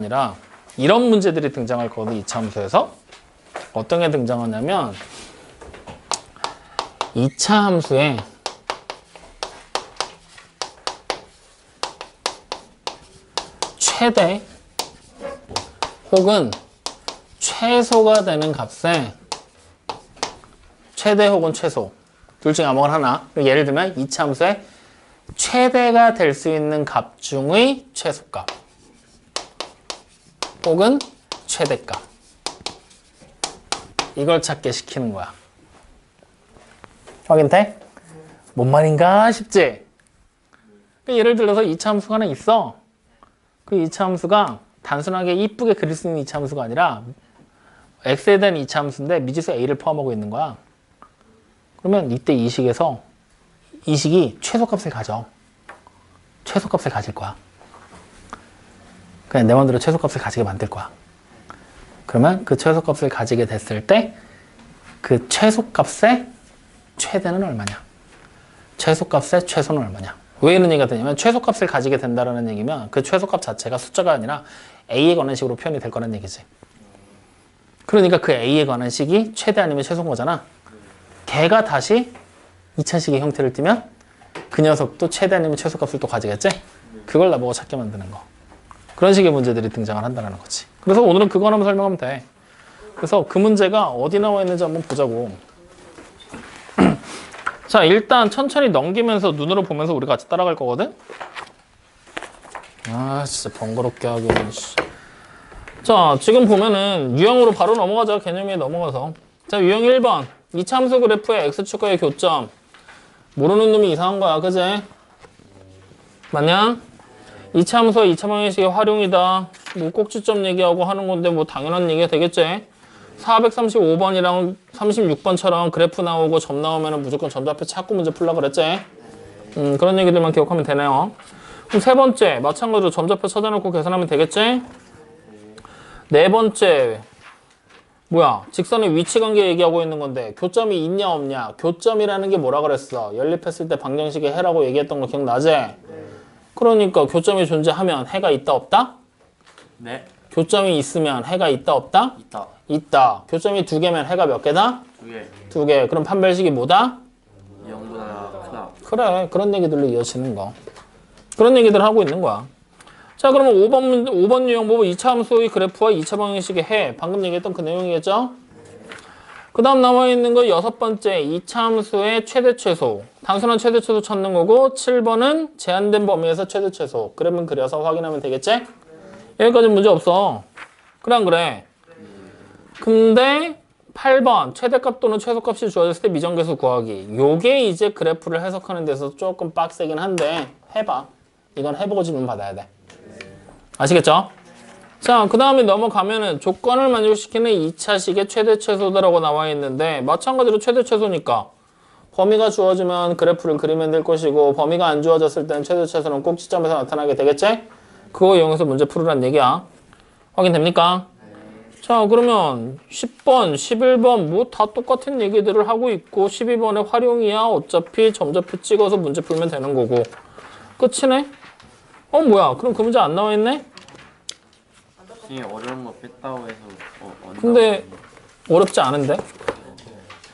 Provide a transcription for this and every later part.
아니라 이런 문제들이 등장할 거거든 이차함수에서. 어떤 게 등장하냐면 이차함수에 최대 혹은 최소가 되는 값에 최대 혹은 최소 둘 중에 아무거나 하나. 예를 들면 이차함수에 최대가 될 수 있는 값 중의 최소값 혹은 최대값. 이걸 찾게 시키는 거야. 확인 돼? 뭔 말인가 싶지? 그 예를 들어서 이차 함수가 하나 있어. 그 이차 함수가 단순하게 이쁘게 그릴 수 있는 이차 함수가 아니라 x에 대한 이차 함수인데 미지수 a를 포함하고 있는 거야. 그러면 이때 이 식에서 이 식이 최소값을 가져. 최소값을 가질 거야 그냥 내 맘대로 최소값을 가지게 만들 거야. 그러면 그 최소값을 가지게 됐을 때 그 최소값의 최대는 얼마냐? 최소값의 최소는 얼마냐? 왜 이런 얘기가 되냐면 최소값을 가지게 된다는 얘기면 그 최소값 자체가 숫자가 아니라 a에 관한 식으로 표현이 될 거라는 얘기지. 그러니까 그 a에 관한 식이 최대 아니면 최소인 거잖아. 걔가 다시 2차식의 형태를 띠면 그 녀석도 최대 아니면 최소값을 또 가지겠지? 그걸 나보고 찾게 만드는 거. 그런 식의 문제들이 등장을 한다는 거지. 그래서 오늘은 그거 하나만 설명하면 돼. 그래서 그 문제가 어디 나와 있는지 한번 보자고. 자, 일단 천천히 넘기면서 눈으로 보면서 우리 같이 따라갈 거거든? 아, 진짜 번거롭게. 씨. 자, 지금 보면은 유형으로 바로 넘어가자. 개념에 넘어가서. 자, 유형 1번. 이 참수 그래프의 x축과의 교점. 모르는 놈이 이상한 거야. 그제? 맞냐? 이차함수와 이차 방정식의 활용이다. 뭐 꼭지점 얘기하고 하는 건데 뭐 당연한 얘기가 되겠지. 435번이랑 36번처럼 그래프 나오고 점 나오면 무조건 점좌표 찾고 문제 풀라 그랬지. 음, 그런 얘기들만 기억하면 되네요. 그럼 세 번째, 마찬가지로 점좌표 찾아놓고 계산하면 되겠지. 네 번째, 뭐야? 직선의 위치 관계 얘기하고 있는 건데 교점이 있냐 없냐? 교점이라는 게 뭐라 그랬어? 연립했을 때 방정식의 해라고 얘기했던 거 기억나지? 그러니까 교점이 존재하면 해가 있다 없다? 네, 교점이 있으면 해가 있다 없다? 있다. 있다. 교점이 두 개면 해가 몇 개다? 두 개. 두 개. 그럼 판별식이 뭐다? 0보다 크다. 그래. 그런 얘기들로 이어지는 거. 그런 얘기들 하고 있는 거야. 자, 그러면 5번, 문 5번 유형 보고 2차 함수의 그래프와 2차 방정식의 해. 방금 얘기했던 그 내용이겠죠? 그 다음 나와 있는 거 여섯 번째 2차 함수의 최대 최소. 단순한 최대 최소 찾는 거고 7번은 제한된 범위에서 최대 최소. 그러면 그려서 확인하면 되겠지? 여기까지 문제 없어. 그래 안 그래? 근데 8번 최대값 또는 최소값이 주어졌을 때 미정계수 구하기. 요게 이제 그래프를 해석하는 데서 조금 빡세긴 한데 해봐. 이건 해보고 질문 받아야 돼. 아시겠죠? 자, 그 다음에 넘어가면은 조건을 만족시키는 2차식의 최대 최소다라고 나와 있는데 마찬가지로 최대 최소니까 범위가 주어지면 그래프를 그리면 될 것이고 범위가 안 주어졌을 때는 최대 최소는 꼭지점에서 나타나게 되겠지? 그거 이용해서 문제 풀으란 얘기야. 확인됩니까? 자, 그러면 10번, 11번 뭐 다 똑같은 얘기들을 하고 있고 12번의 활용이야. 어차피 점좌표 찍어서 문제 풀면 되는 거고. 끝이네? 어, 뭐야? 그럼 그 문제 안 나와 있네? 이 어려운 거 뺐다고 해서 어, 어 근데 어렵지 않은데?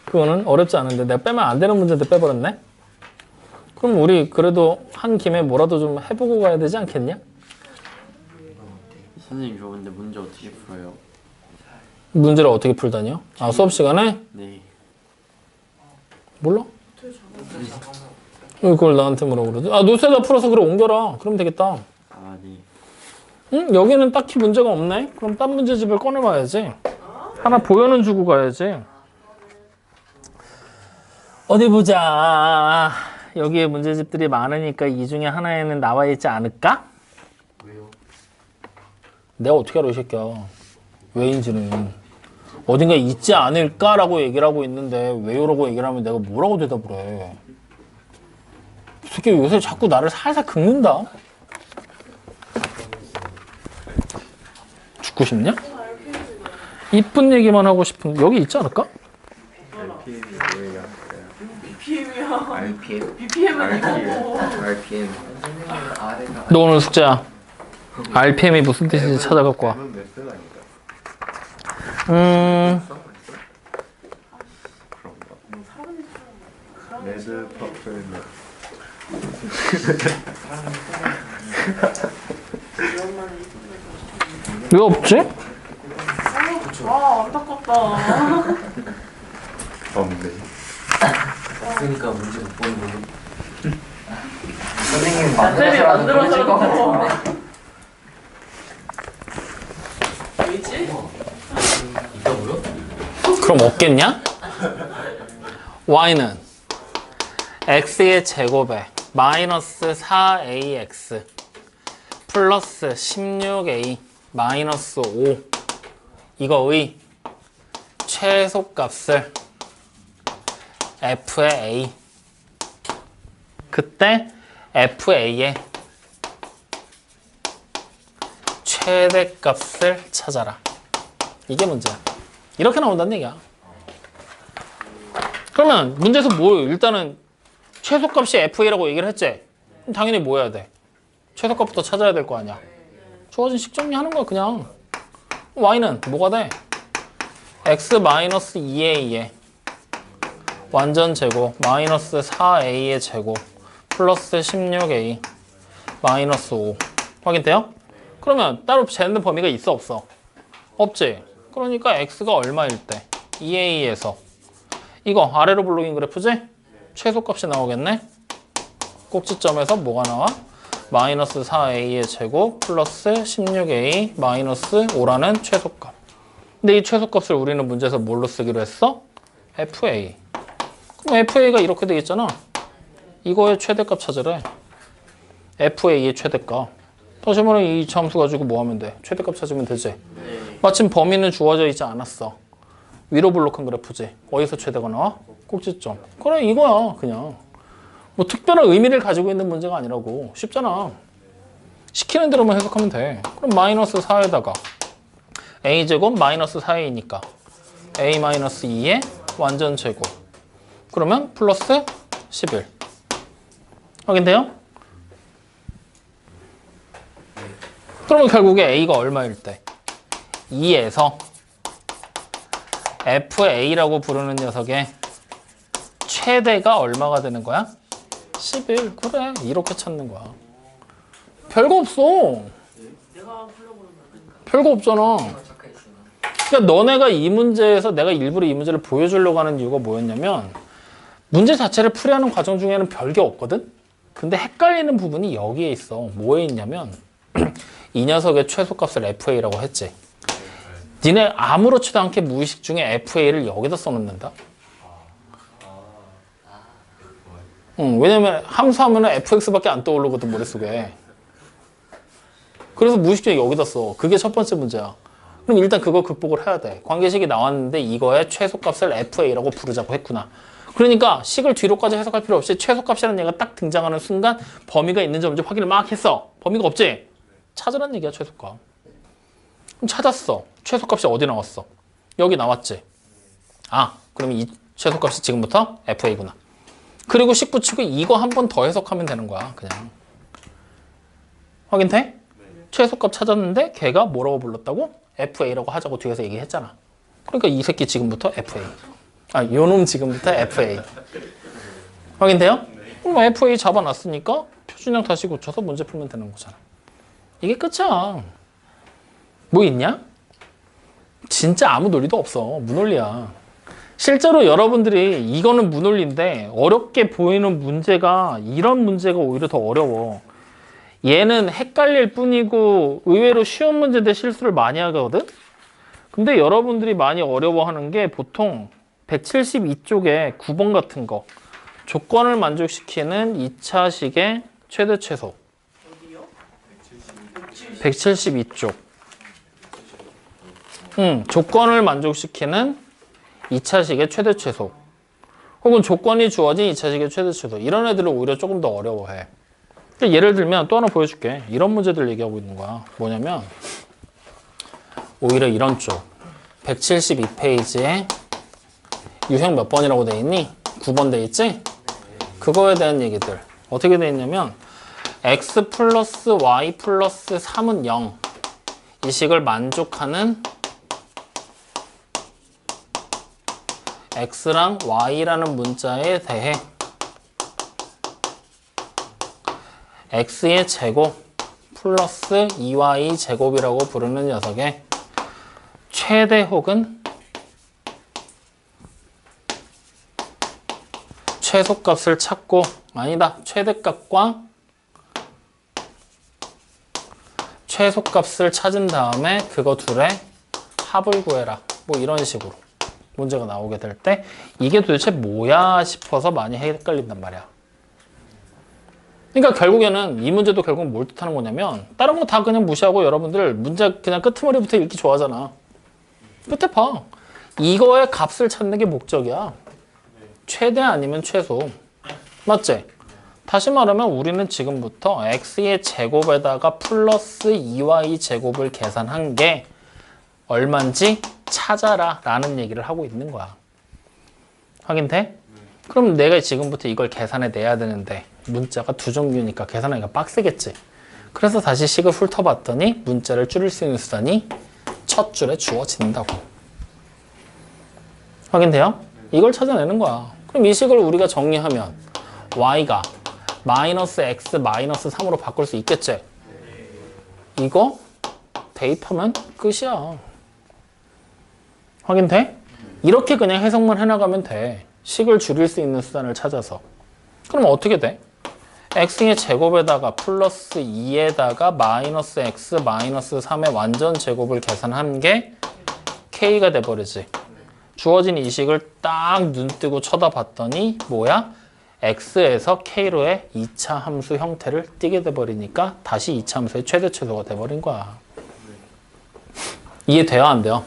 그거는 어렵지 않은데 내가 빼면 안 되는 문제인데 빼버렸네? 그럼 우리 그래도 한 김에 뭐라도 좀 해보고 가야 되지 않겠냐? 선생님 저 근데 문제 어떻게 풀어요? 문제를 어떻게 풀다니요? 아 수업 시간에? 네. 몰라? 왜 그걸 나한테 뭐라고 그러지? 아 노트에다 풀어서 그래 옮겨라 그럼 되겠다 아 네. 응? 여기는 딱히 문제가 없네? 그럼 딴 문제집을 꺼내봐야지 하나 보여는 주고 가야지 어디 보자 여기에 문제집들이 많으니까 이 중에 하나에는 나와 있지 않을까? 왜요? 내가 어떻게 알아 이 새끼야 왜인지는 어딘가 있지 않을까라고 얘기를 하고 있는데 왜요라고 얘기를 하면 내가 뭐라고 대답을 해 이 새끼 요새 자꾸 나를 살살 긁는다 죽고 싶냐? 이쁜 얘기만 하고 싶은 여기 있지 않을까? BPM이야. RPM? BPM은 RPM. 이거고. RPM. 너 오늘 숙제야 RPM이 무슨 뜻인지 찾아갖고 와. 음? 레드 퍼플. 왜 없지? 아 안타깝다. 없네. 그러니까 문제 못 보는 거고. 선생님 나들이 만들어서. 만들어서. 왜지? 있다고요? 그럼 없겠냐? y는 x의 제곱에 마이너스 4ax 플러스 16a 마이너스 5 이거의 최소값을 f의 a 그때 fa의 최대값을 찾아라 이게 문제야 이렇게 나온다는 얘기야 그러면 문제에서 뭐 일단은 최소값이 FA라고 얘기를 했지? 당연히 뭐 해야 돼? 최소값부터 찾아야 될 거 아니야. 주어진 식 정리하는 거야 그냥. Y는 뭐가 돼? X 마이너스 2A의 완전 제곱 마이너스 4A의 제곱 플러스 16A 마이너스 5 확인돼요? 그러면 따로 재는 범위가 있어 없어? 없지. 그러니까 X가 얼마일 때? 2A에서 이거 아래로 블록인 그래프지? 최소값이 나오겠네? 꼭지점에서 뭐가 나와? 마이너스 4a의 제곱 플러스 16a 마이너스 5라는 최소값. 근데 이 최소값을 우리는 문제에서 뭘로 쓰기로 했어? fa. 그럼 fa가 이렇게 되겠잖아. 이거의 최대값 찾으래. fa의 최대값. 다시 말해 이 함수 가지고 뭐 하면 돼? 최대값 찾으면 되지. 마침 범위는 주어져 있지 않았어. 위로 블록한 그래프지. 어디서 최대가 나와? 꼭지점. 그래 이거야 그냥. 뭐 특별한 의미를 가지고 있는 문제가 아니라고. 쉽잖아. 시키는 대로만 해석하면 돼. 그럼 마이너스 4에다가 a제곱 마이너스 4a니까 a 마이너스 2의 완전 제곱. 그러면 플러스 11. 확인돼요? 그러면 결국에 a가 얼마일 때? 2에서 FA라고 부르는 녀석의 최대가 얼마가 되는 거야? 11. 그래. 이렇게 찾는 거야. 별거 없어. 별거 없잖아. 그러니까 너네가 이 문제에서 내가 일부러 이 문제를 보여주려고 하는 이유가 뭐였냐면 문제 자체를 풀이하는 과정 중에는 별게 없거든? 근데 헷갈리는 부분이 여기에 있어. 뭐에 있냐면 이 녀석의 최소값을 FA라고 했지. 니네 아무렇지도 않게 무의식 중에 FA를 여기다 써놓는다. 응, 왜냐면 함수하면은 FX밖에 안 떠오르거든 머릿속에. 그래서 무의식 중에 여기다 써. 그게 첫 번째 문제야. 그럼 일단 그거 극복을 해야 돼. 관계식이 나왔는데 이거의 최소값을 FA라고 부르자고 했구나. 그러니까 식을 뒤로까지 해석할 필요 없이 최소값이라는 얘가 딱 등장하는 순간 범위가 있는지 없는지 확인을 막 했어. 범위가 없지? 찾으란 얘기야 최소값. 그럼 찾았어. 최소값이 어디 나왔어? 여기 나왔지. 아, 그럼 이 최소값이 지금부터 FA구나. 그리고 식 붙이고 이거 한 번 더 해석하면 되는 거야. 그냥. 확인돼? 최소값 찾았는데 걔가 뭐라고 불렀다고? FA라고 하자고 뒤에서 얘기했잖아. 그러니까 이 새끼 지금부터 FA. 아, 요놈 지금부터 FA. 확인돼요? 그럼 FA 잡아놨으니까 표준형 다시 고쳐서 문제 풀면 되는 거잖아. 이게 끝이야. 뭐 있냐? 진짜 아무 논리도 없어. 무논리야. 실제로 여러분들이 이거는 무논리인데 어렵게 보이는 문제가 이런 문제가 오히려 더 어려워. 얘는 헷갈릴 뿐이고 의외로 쉬운 문제인데 실수를 많이 하거든? 근데 여러분들이 많이 어려워하는 게 보통 172쪽에 9번 같은 거 조건을 만족시키는 2차식의 최대 최소 어디요? 172쪽 응, 조건을 만족시키는 2차식의 최대 최소. 혹은 조건이 주어진 2차식의 최대 최소. 이런 애들은 오히려 조금 더 어려워해. 그러니까 예를 들면 또 하나 보여줄게. 이런 문제들 얘기하고 있는 거야. 뭐냐면 오히려 이런 쪽. 172페이지에 유형 몇 번이라고 돼 있니? 9번 돼 있지? 그거에 대한 얘기들. 어떻게 돼 있냐면 x 플러스 y 플러스 3은 0. 이 식을 만족하는 x랑 y라는 문자에 대해 x의 제곱 플러스 2y 제곱이라고 부르는 녀석의 최대 혹은 최소값을 찾고 아니다 최대값과 최소값을 찾은 다음에 그거 둘의 합을 구해라. 뭐 이런 식으로 문제가 나오게 될 때 이게 도대체 뭐야 싶어서 많이 헷갈린단 말이야. 그러니까 결국에는 이 문제도 결국 뭘 뜻하는 거냐면 다른 거 다 그냥 무시하고 여러분들 문제 그냥 끄트머리부터 읽기 좋아하잖아. 끝에 봐. 이거의 값을 찾는 게 목적이야. 최대 아니면 최소. 맞지? 다시 말하면 우리는 지금부터 x의 제곱에다가 플러스 2y 제곱을 계산한 게 얼만지 찾아라 라는 얘기를 하고 있는 거야. 확인돼? 그럼 내가 지금부터 이걸 계산해 내야 되는데 문자가 두 종류니까 계산하기가 빡세겠지. 그래서 다시 식을 훑어봤더니 문자를 줄일 수 있는 수단이 첫 줄에 주어진다고. 확인돼요? 이걸 찾아내는 거야. 그럼 이 식을 우리가 정리하면 y가 마이너스 x 마이너스 3으로 바꿀 수 있겠지? 이거 대입하면 끝이야. 확인돼? 이렇게 그냥 해석만 해나가면 돼. 식을 줄일 수 있는 수단을 찾아서. 그럼 어떻게 돼? x의 제곱에다가 플러스 2에다가 마이너스 x 마이너스 3의 완전 제곱을 계산한 게 k가 돼버리지. 주어진 이 식을 딱 눈 뜨고 쳐다봤더니 뭐야? x에서 k로의 2차 함수 형태를 띠게 돼버리니까 다시 2차 함수의 최대 최소가 돼버린 거야. 이해돼요? 안 돼요?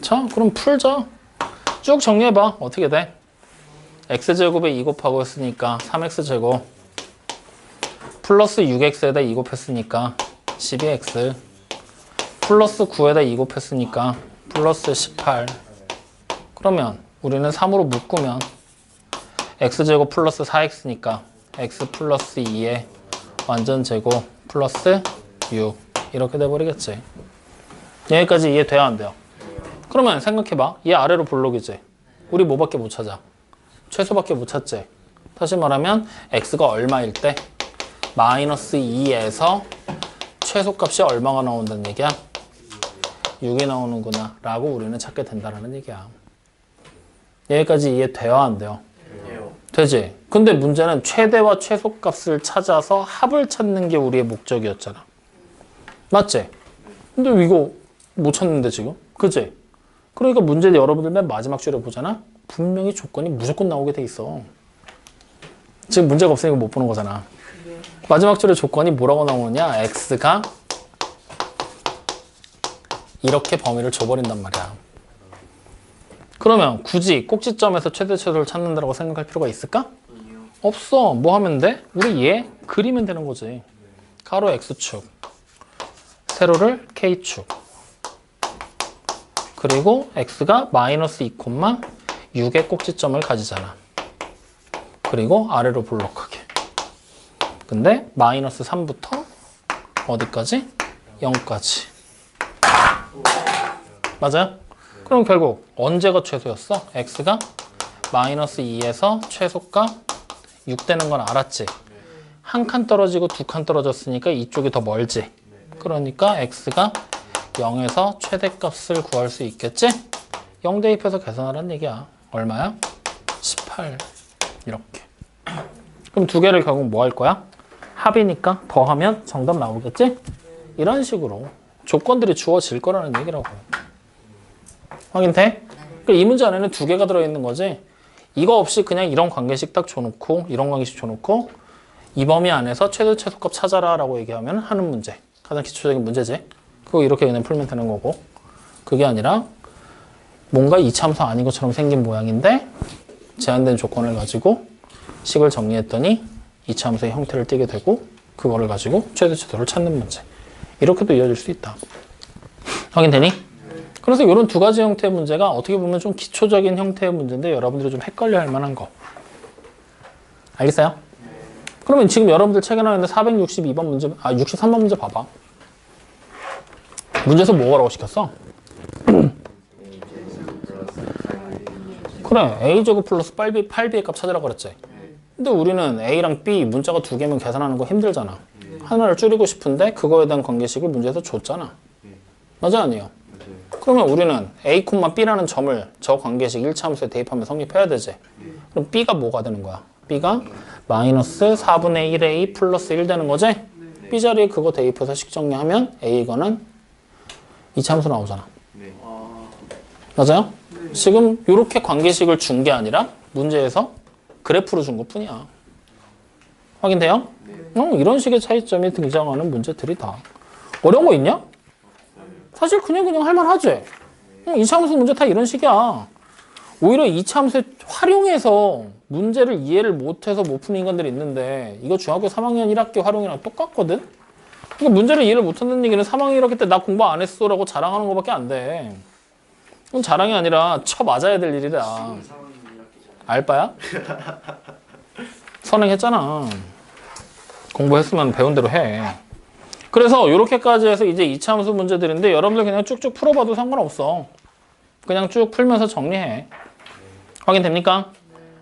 자, 그럼 풀자. 쭉 정리해봐. 어떻게 돼? x제곱에 2 곱하고 했으니까 3x제곱 플러스 6x에다 2 곱했으니까 12x 플러스 9에다 2 곱했으니까 플러스 18 그러면 우리는 3으로 묶으면 x제곱 플러스 4x니까 x 플러스 2의 완전 제곱 플러스 6 이렇게 돼버리겠지 여기까지 이해돼야 안 돼요? 그러면 생각해봐 얘 아래로 볼록이지 우리 뭐밖에 못 찾아? 최소밖에 못 찾지 다시 말하면 x가 얼마일 때 마이너스 2에서 최소값이 얼마가 나온다는 얘기야? 6이 나오는구나 라고 우리는 찾게 된다는 얘기야 여기까지 이해돼야 안 돼요? 되지? 근데 문제는 최대와 최소값을 찾아서 합을 찾는 게 우리의 목적이었잖아. 맞지? 근데 이거 못 찾는데 지금? 그지? 그러니까 문제 여러분들 맨 마지막 줄에 보잖아? 분명히 조건이 무조건 나오게 돼 있어. 지금 문제가 없으니까 못 보는 거잖아. 마지막 줄에 조건이 뭐라고 나오느냐? x가 이렇게 범위를 줘버린단 말이야. 그러면 굳이 꼭지점에서 최대 최소를 찾는다고 생각할 필요가 있을까? 없어. 뭐 하면 돼? 우리 얘 그리면 되는 거지. 가로 x축, 세로를 k축. 그리고 x가 마이너스 2,6의 꼭지점을 가지잖아. 그리고 아래로 볼록하게. 근데 마이너스 3부터 어디까지? 0까지. 맞아요? 그럼 결국 언제가 최소였어? x가 마이너스 2에서 최소가 6 되는 건 알았지? 한 칸 떨어지고 두 칸 떨어졌으니까 이쪽이 더 멀지? 그러니까 x가 0에서 최대값을 구할 수 있겠지? 0 대입해서 계산하라는 얘기야. 얼마야? 18 이렇게. 그럼 두 개를 결국 뭐 할 거야? 합이니까 더하면 정답 나오겠지? 이런 식으로 조건들이 주어질 거라는 얘기라고. 확인돼? 이 문제 안에는 두 개가 들어있는 거지. 이거 없이 그냥 이런 관계식 딱 줘놓고 이런 관계식 줘놓고 이 범위 안에서 최대 최소값 찾아라 라고 얘기하면 하는 문제. 가장 기초적인 문제지. 그거 이렇게 그냥 풀면 되는 거고. 그게 아니라 뭔가 이참수 아닌 것처럼 생긴 모양인데 제한된 조건을 가지고 식을 정리했더니 이참수의 형태를 띠게 되고 그거를 가지고 최대 최소를 찾는 문제. 이렇게도 이어질 수 있다. 확인되니? 그래서 이런 두 가지 형태의 문제가 어떻게 보면 좀 기초적인 형태의 문제인데 여러분들이 좀 헷갈려 할 만한 거. 알겠어요? 그러면 지금 여러분들 책에 있는 462번 문제, 아 63번 문제 봐봐. 문제에서 뭐라고 시켰어? 그래 a제곱 플러스 8b, 8b의 값 찾으라고 그랬지. 근데 우리는 a랑 b 문자가 두 개면 계산하는 거 힘들잖아. 하나를 줄이고 싶은데 그거에 대한 관계식을 문제에서 줬잖아. 맞아 아니에요? 그러면 우리는 a, b라는 점을 저 관계식 1차 함수에 대입하면 성립해야 되지. 그럼 b가 뭐가 되는 거야? b가 마이너스 4분의 1의 a 플러스 1 되는 거지? b 자리에 그거 대입해서 식 정리하면 a이거는 2차 함수 나오잖아. 맞아요? 지금 이렇게 관계식을 준 게 아니라 문제에서 그래프로 준 것 뿐이야. 확인돼요? 어, 이런 식의 차이점이 등장하는 문제들이다. 어려운 거 있냐? 사실 그냥 그냥 할만하지. 응, 2차 함수 문제 다 이런 식이야. 오히려 2차 함수 활용해서 문제를 이해를 못해서 못 푸는 인간들이 있는데 이거 중학교 3학년 1학기 활용이랑 똑같거든? 그러니까 문제를 이해를 못한다는 얘기는 3학년 1학기 때 나 공부 안 했어 라고 자랑하는 것밖에 안 돼. 그건 자랑이 아니라 쳐 맞아야 될 일이다. 알바야? 선행했잖아. 공부했으면 배운 대로 해. 그래서 이렇게까지 해서 이제 2차 함수 문제들인데 여러분들 그냥 쭉쭉 풀어봐도 상관없어. 그냥 쭉 풀면서 정리해. 확인됩니까?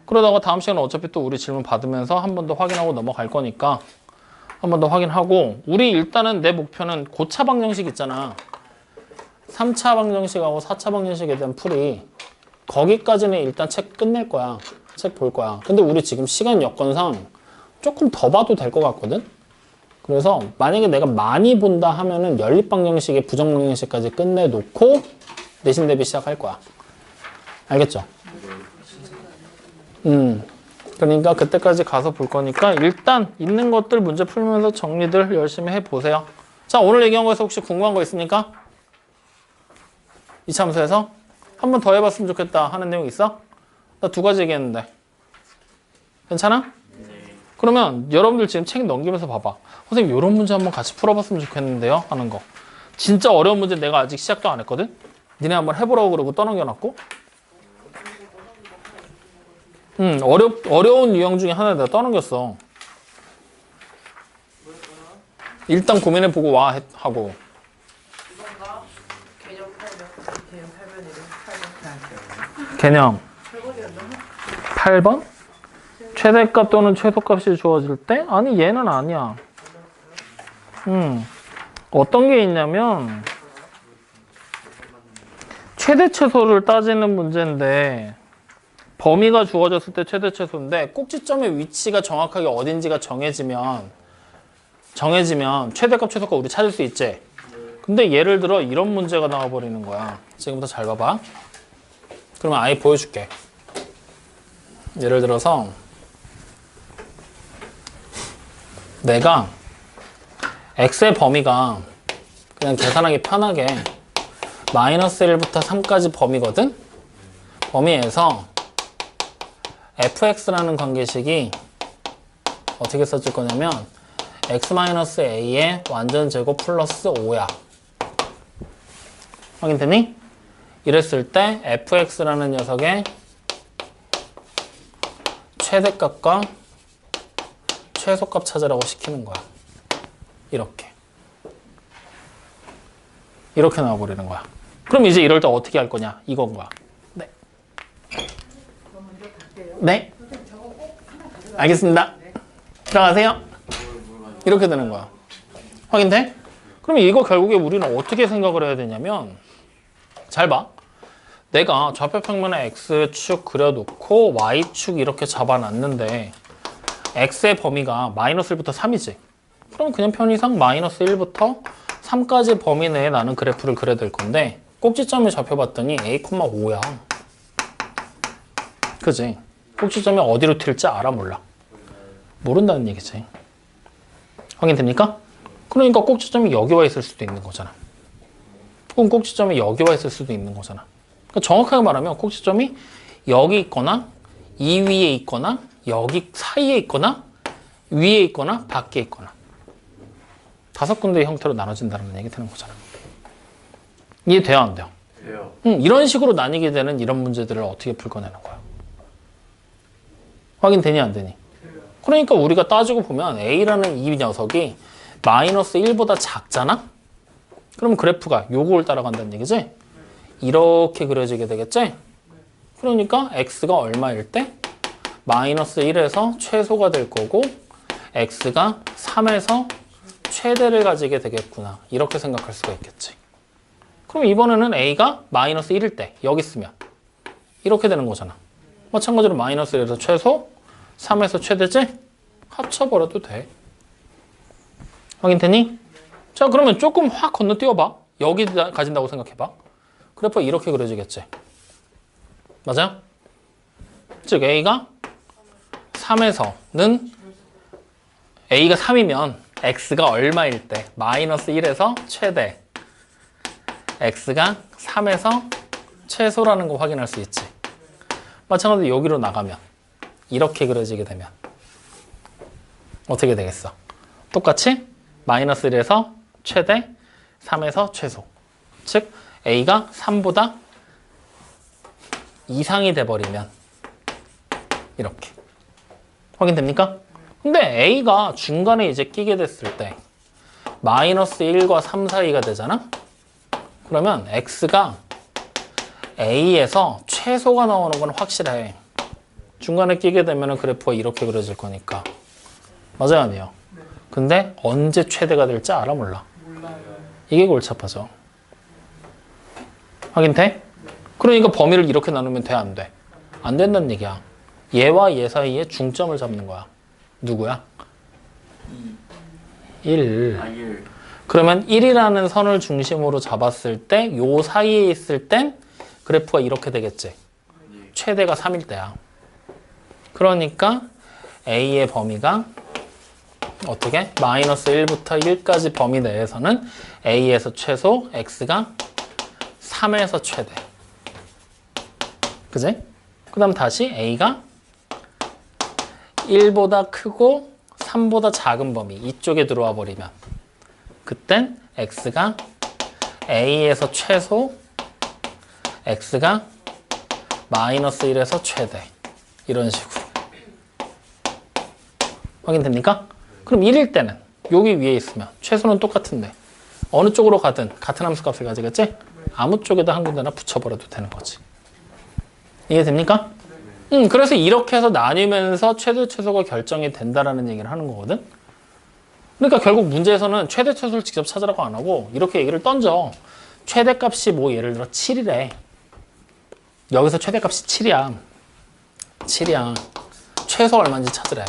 그러다가 다음 시간에 어차피 또 우리 질문 받으면서 한 번 더 확인하고 넘어갈 거니까 한 번 더 확인하고 우리 일단은 내 목표는 고차 방정식 있잖아. 3차 방정식하고 4차 방정식에 대한 풀이 거기까지는 일단 책 끝낼 거야. 책 볼 거야. 근데 우리 지금 시간 여건상 조금 더 봐도 될 것 같거든? 그래서 만약에 내가 많이 본다 하면은 연립 방정식의 부정 방정식까지 끝내놓고 내신 대비 시작할 거야. 알겠죠? 음. 그러니까 그때까지 가서 볼 거니까 일단 있는 것들 문제 풀면서 정리들 열심히 해 보세요. 자, 오늘 얘기한 거에서 혹시 궁금한 거 있습니까? 이 참수에서 한 번 더 해봤으면 좋겠다 하는 내용 있어? 나 두 가지 얘기했는데. 괜찮아? 그러면 여러분들 지금 책 넘기면서 봐봐. 선생님 이런 문제 한번 같이 풀어봤으면 좋겠는데요 하는 거. 진짜 어려운 문제 내가 아직 시작도 안 했거든? 니네 한번 해보라고 그러고 떠넘겨놨고. 음, 어려, 어려운 유형 중에 하나 내가 떠넘겼어. 일단 고민해보고 와 했- 하고. 개념 8면 개념 8면이래 8면 개념 8번이었나? 8번? 최대값 또는 최소값이 주어질 때? 아니 얘는 아니야. 음 어떤 게 있냐면 최대 최소를 따지는 문제인데 범위가 주어졌을 때 최대 최소인데 꼭지점의 위치가 정확하게 어딘지가 정해지면 정해지면 최대값 최소값 우리 찾을 수 있지. 근데 예를 들어 이런 문제가 나와 버리는 거야. 지금부터 잘 봐봐. 그러면 아예 보여줄게. 예를 들어서 내가 x의 범위가 그냥 계산하기 편하게 마이너스 1부터 3까지 범위거든? 범위에서 fx라는 관계식이 어떻게 써질 거냐면 x-a의 완전 제곱 플러스 5야. 확인되니? 이랬을 때 fx라는 녀석의 최대값과 최소값 찾으라고 시키는 거야. 이렇게. 이렇게 나와버리는 거야. 그럼 이제 이럴 때 어떻게 할 거냐? 이건 거야. 네. 네. 알겠습니다. 들어가세요. 이렇게 되는 거야. 확인돼? 그럼 이거 결국에 우리는 어떻게 생각을 해야 되냐면 잘 봐. 내가 좌표 평면에 x축 그려놓고 y축 이렇게 잡아놨는데 x의 범위가 마이너스 1부터 3이지. 그럼 그냥 편의상 마이너스 1부터 3까지 범위 내에 나는 그래프를 그려야 될 건데 꼭지점을 잡혀봤더니 a,5야. 그지? 꼭지점이 어디로 튈지 알아 몰라? 모른다는 얘기지. 확인됩니까? 그러니까 꼭지점이 여기 와 있을 수도 있는 거잖아. 혹은 꼭지점이 여기 와 있을 수도 있는 거잖아. 그러니까 정확하게 말하면 꼭지점이 여기 있거나 이 위에 있거나 여기 사이에 있거나 위에 있거나 밖에 있거나 다섯 군데의 형태로 나눠진다는 얘기 되는 거잖아. 이해 돼요 안 돼요? 돼요. 응, 이런 식으로 나뉘게 되는 이런 문제들을 어떻게 풀어내는 거야? 확인되니 안 되니? 그러니까 우리가 따지고 보면 A라는 이 녀석이 마이너스 1보다 작잖아? 그럼 그래프가 요걸 따라간다는 얘기지? 이렇게 그려지게 되겠지? 그러니까 x가 얼마일 때? 마이너스 1에서 최소가 될 거고 x가 3에서 최대를 가지게 되겠구나. 이렇게 생각할 수가 있겠지. 그럼 이번에는 a가 마이너스 1일 때 여기 쓰면 이렇게 되는 거잖아. 마찬가지로 마이너스 1에서 최소, 3에서 최대지? 합쳐버려도 돼. 확인되니? 자 그러면 조금 확 건너뛰어봐. 여기 가진다고 생각해봐. 그래프 이렇게 그려지겠지. 맞아? 즉 a가 3에서는 a가 3이면 x가 얼마일 때 마이너스 1에서 최대 x가 3에서 최소라는 거 확인할 수 있지. 마찬가지로 여기로 나가면 이렇게 그려지게 되면 어떻게 되겠어? 똑같이 마이너스 1에서 최대 3에서 최소. 즉 a가 3보다 이상이 돼버리면 이렇게 확인됩니까? 근데 a가 중간에 이제 끼게 됐을 때 마이너스 1과 3 사이가 되잖아? 그러면 x가 a에서 최소가 나오는 건 확실해. 중간에 끼게 되면 그래프가 이렇게 그려질 거니까. 맞아요, 아니에요? 근데 언제 최대가 될지 알아, 몰라? 이게 골치 아파져. 확인 돼? 그러니까 범위를 이렇게 나누면 돼, 안 돼? 안 된다는 얘기야. 얘와 얘 사이에 중점을 잡는 거야. 누구야? 1. 아 1. 그러면 1이라는 선을 중심으로 잡았을 때 요 사이에 있을 땐 그래프가 이렇게 되겠지. 최대가 3일 때야. 그러니까 A의 범위가 어떻게? 마이너스 1부터 1까지 범위 내에서는 A에서 최소, X가 3에서 최대. 그지? 그 다음 다시 A가 1보다 크고 3보다 작은 범위 이쪽에 들어와 버리면 그땐 x가 a에서 최소, x가 마이너스 1에서 최대 이런 식으로 확인됩니까? 그럼 1일 때는 여기 위에 있으면 최소는 똑같은데 어느 쪽으로 가든 같은 함수 값을 가지겠지? 아무 쪽에다 한 군데나 붙여버려도 되는 거지 이해됩니까? 음, 그래서 이렇게 해서 나뉘면서 최대 최소가 결정이 된다라는 얘기를 하는 거거든. 그러니까 결국 문제에서는 최대 최소를 직접 찾으라고 안 하고 이렇게 얘기를 던져. 최대값이 뭐 예를 들어 7이래. 여기서 최대값이 7이야. 7이야. 최소 얼마인지 찾으래.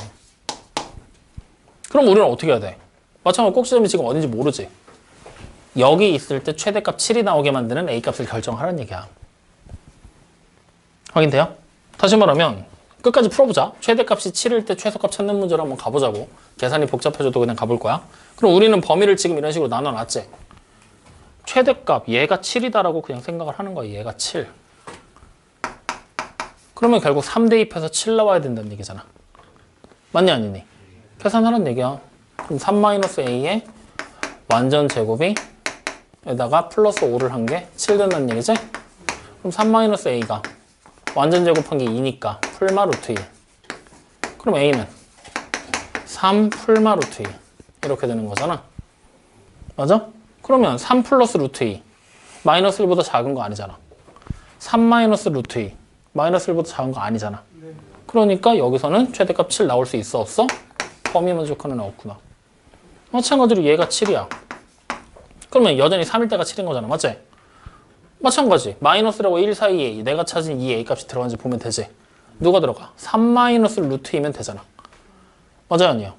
그럼 우리는 어떻게 해야 돼? 마찬가지로 꼭지점이 지금 어딘지 모르지. 여기 있을 때 최대값 7이 나오게 만드는 A 값을 결정하라는 얘기야. 확인돼요? 다시 말하면 끝까지 풀어보자. 최대값이 7일 때 최소값 찾는 문제로 한번 가보자고. 계산이 복잡해져도 그냥 가볼 거야. 그럼 우리는 범위를 지금 이런 식으로 나눠놨지. 최대값 얘가 7이다라고 그냥 생각을 하는 거야. 얘가 7. 그러면 결국 3 대입해서 7 나와야 된다는 얘기잖아. 맞니 아니니? 계산하라는 얘기야. 그럼 3-a의 완전 제곱이 에다가 플러스 5를 한 게 7 된다는 얘기지? 그럼 3-a가 완전 제곱한 게 2니까 풀마 루트 1. 그럼 a는 3 풀마 루트 2. 이렇게 되는 거잖아. 맞아? 그러면 3 플러스 루트 2. 마이너스 1보다 작은 거 아니잖아. 3 마이너스 루트 2. 마이너스 1보다 작은 거 아니잖아. 그러니까 여기서는 최대값 7 나올 수 있어 없어? 범위 만족하는 애 없구나. 마찬가지로 얘가 7이야. 그러면 여전히 3일 때가 7인 거잖아. 맞지? 마찬가지. 마이너스라고 1 사이에 내가 찾은 이 A 값이 들어가는지 보면 되지. 누가 들어가? 3 마이너스 루트 2면 되잖아. 맞아요? 아니에요?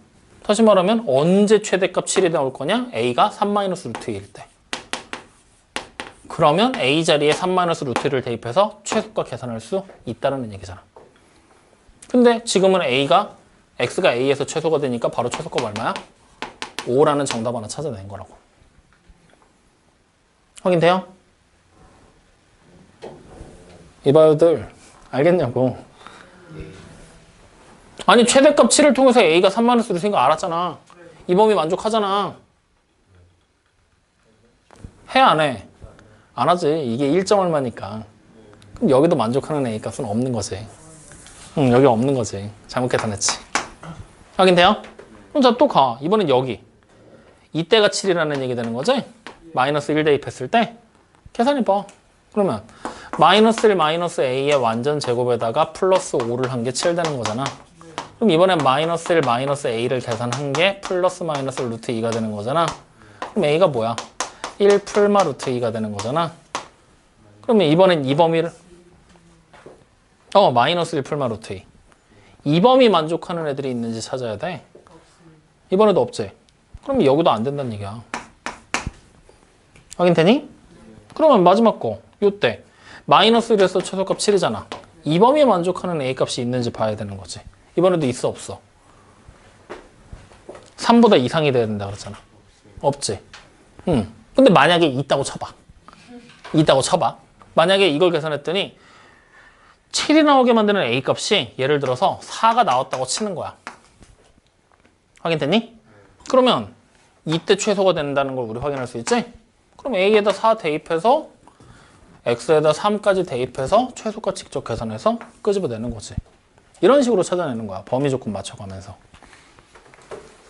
다시 말하면 언제 최대값 7이 나올 거냐? A가 3 마이너스 루트 2일 때. 그러면 A 자리에 3 마이너스 루트 1을 대입해서 최소값 계산할 수 있다는 얘기잖아. 근데 지금은 A가 X가 A에서 최소가 되니까 바로 최소값 얼마야? 5라는 정답 하나 찾아낸 거라고. 확인돼요? 이봐요들 알겠냐고 아니 최대값 7을 통해서 A가 3마이너스로 생각 알았잖아 이 범위 만족하잖아 해 안 해? 안 하지 이게 1점 얼마니까 그럼 여기도 만족하는 A 값은 없는 거지 응 여기 없는 거지 잘못 계산했지 확인돼요? 그럼 자 또 가. 이번엔 여기. 이때가 7이라는 얘기 되는 거지? 마이너스 1 대입했을 때 계산해 봐. 그러면 마이너스 1 마이너스 a의 완전 제곱에다가 플러스 5를 한 게 7 되는 거잖아. 그럼 이번엔 마이너스 1 마이너스 a를 계산한 게 플러스 마이너스 루트 2가 되는 거잖아. 그럼 a가 뭐야? 1 풀마 루트 2가 되는 거잖아. 그러면 이번엔 이 범위를 어 마이너스 1 풀마 루트 2. 이 범위 만족하는 애들이 있는지 찾아야 돼. 이번에도 없지. 그러면 여기도 안 된다는 얘기야. 확인되니? 그러면 마지막 거 요때 마이너스 1에서 최소값 7이잖아. 이 범위에 만족하는 a 값이 있는지 봐야 되는 거지. 이번에도 있어 없어? 3보다 이상이 돼야 된다 그랬잖아. 없지. 응. 근데 만약에 있다고 쳐봐. 있다고 쳐봐. 만약에 이걸 계산했더니 7이 나오게 만드는 a 값이 예를 들어서 4가 나왔다고 치는 거야. 확인됐니? 그러면 이때 최소가 된다는 걸 우리 확인할 수 있지? 그럼 a에다 4 대입해서 x에다 3까지 대입해서 최소값 직접 계산해서 끄집어내는 거지. 이런 식으로 찾아내는 거야. 범위 조건 맞춰가면서.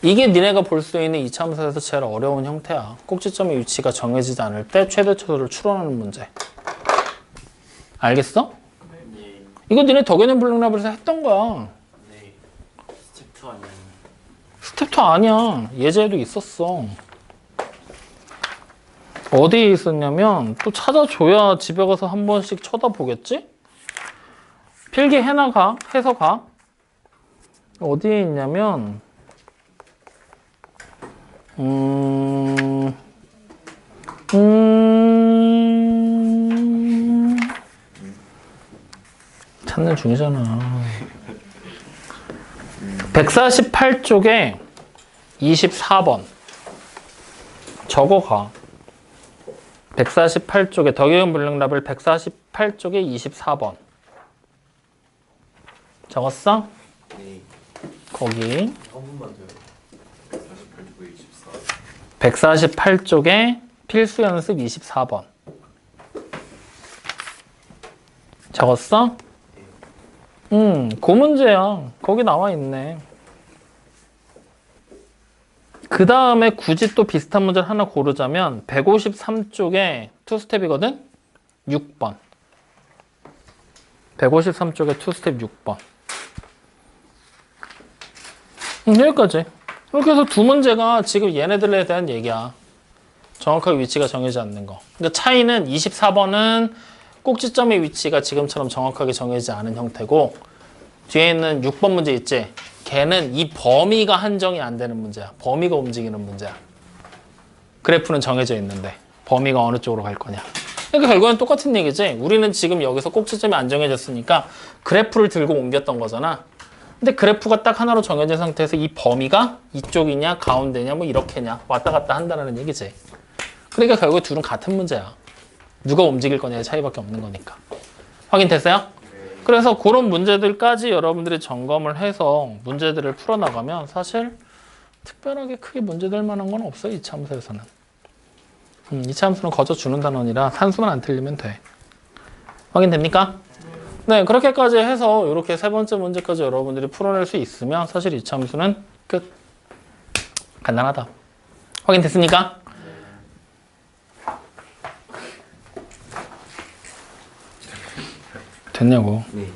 이게 니네가 볼 수 있는 이차함수에서 제일 어려운 형태야. 꼭지점의 위치가 정해지지 않을 때 최대 최소를 추론하는 문제. 알겠어? 네. 이거 니네 덕에는 블랙라벨에서 했던 거야. 네. 스텝 2 아니에요. 스텝 2 아니야. 예제에도 있었어. 어디에 있었냐면 또 찾아줘야 집에 가서 한 번씩 쳐다보겠지? 필기 해나가 해서 가. 어디에 있냐면 음, 음, 찾는 중이잖아. 148쪽에 24번 적어가 148쪽에 덕의은 불능랍을 148쪽에 24번 적었어? 네. 거기 한 번만 더요. 48 24. 148쪽에 필수 연습 24번 적었어? 음, 그 문제야. 거기 나와 있네. 그 다음에 굳이 또 비슷한 문제를 하나 고르자면 153쪽에 투스텝이거든? 6번. 153쪽에 투스텝 6번. 음, 여기까지. 이렇게 해서 두 문제가 지금 얘네들에 대한 얘기야. 정확하게 위치가 정해지지 않는 거. 그러니까 차이는 24번은 꼭지점의 위치가 지금처럼 정확하게 정해지지 않은 형태고 뒤에 있는 6번 문제 있지? 걔는 이 범위가 한정이 안 되는 문제야. 범위가 움직이는 문제야. 그래프는 정해져 있는데 범위가 어느 쪽으로 갈 거냐. 그러니까 결국엔 똑같은 얘기지. 우리는 지금 여기서 꼭지점이 안 정해졌으니까 그래프를 들고 옮겼던 거잖아. 근데 그래프가 딱 하나로 정해진 상태에서 이 범위가 이쪽이냐 가운데냐 뭐 이렇게냐 왔다 갔다 한다는 얘기지. 그러니까 결국에 둘은 같은 문제야. 누가 움직일 거냐의 차이밖에 없는 거니까. 확인됐어요? 그래서 그런 문제들까지 여러분들이 점검을 해서 문제들을 풀어나가면 사실 특별하게 크게 문제될 만한 건 없어요. 이차 함수에서는. 음, 이차 함수는 거저 주는 단원이라 산수만 안 틀리면 돼. 확인됩니까? 네, 그렇게까지 해서 이렇게 세 번째 문제까지 여러분들이 풀어낼 수 있으면 사실 이차 함수는 끝. 간단하다. 확인됐습니까? 됐냐고. 네.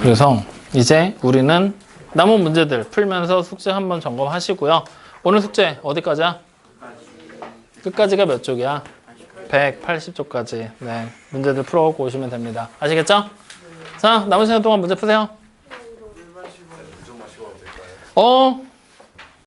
그래서 이제 우리는 남은 문제들 풀면서 숙제 한번 점검하시고요. 오늘 숙제 어디까지야? 끝까지가 몇 쪽이야? 180쪽까지. 네. 문제들 풀어갖고 오시면 됩니다. 아시겠죠? 자, 남은 시간 동안 문제 푸세요. 어,